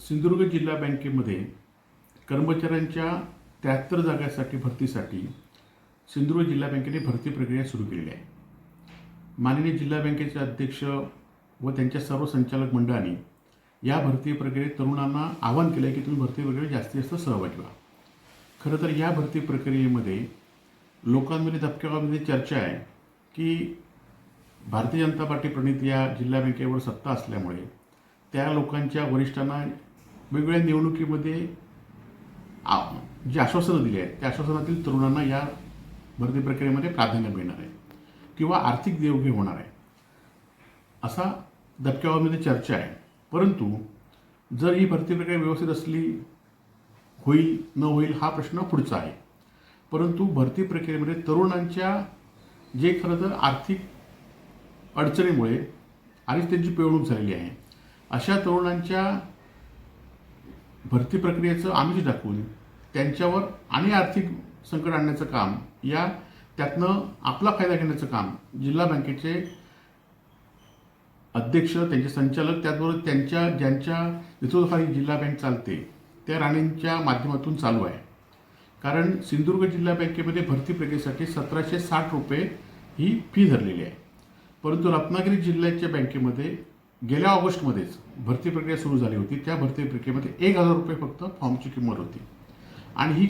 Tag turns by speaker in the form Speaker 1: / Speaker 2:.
Speaker 1: सिंधुदुर्ग जिल्हा बँकेमध्ये कर्मचाऱ्यांच्या त्र्याहत्तर जागांसाठी भरतीसाठी सिंधुदुर्ग जिल्हा बँकेने भरती प्रक्रिया सुरू केलेली आहे. माननीय जिल्हा बँकेचे अध्यक्ष व त्यांच्या सर्व संचालक मंडळाने या भरती प्रक्रियेत तरुणांना आवाहन केलं आहे की तुम्ही भरती प्रक्रियेत जास्तीत जास्त सहभागी व्हा. खरं तर या भरती प्रक्रियेमध्ये लोकांमध्ये धबक्यामध्ये चर्चा आहे की भारतीय जनता पार्टी प्रणित या जिल्हा बँकेवर सत्ता असल्यामुळे त्या लोकांच्या वरिष्ठांना वेगवेगळ्या निवडणुकीमध्ये आ- आश्वासनं दिली आहेत त्या आश्वासनातील तरुणांना या भरती प्रक्रियेमध्ये प्राधान्य मिळणार आहे किंवा आर्थिक देवघेव होणार आहे. असा दबक्यावामध्ये चर्चा आहे. परंतु जर ही भरती प्रक्रिया व्यवस्थित असली होईल न होईल हा प्रश्न पुढचा आहे. परंतु भरती प्रक्रियेमध्ये तरुणांच्या जे खरं तर आर्थिक अडचणीमुळे आधीच त्यांची पिळवणूक झालेली आहे. अशा तरुणांच्या भरती प्रक्रियेचं आमिष दाखवून त्यांच्यावर आणि आर्थिक संकट आणण्याचं काम या त्यातनं आपला फायदा घेण्याचं काम जिल्हा बँकेचे अध्यक्ष त्यांचे संचालक त्याचबरोबर त्यांच्या ज्यांच्या नेतृत्वाखाली जिल्हा बँक चालते त्या राणींच्या माध्यमातून चालू आहे. कारण सिंधुदुर्ग जिल्हा बँकेमध्ये भरती प्रक्रियेसाठी सतराशे साठ रुपये ही फी धरलेली आहे. परंतु रत्नागिरी जिल्ह्याच्या बँकेमध्ये गेल्या ऑगस्टमध्येच भरती प्रक्रिया सुरू झाली होती. त्या भरती प्रक्रियेमध्ये एक हजार रुपये फक्त फॉर्मची किंमत होती. आणि ही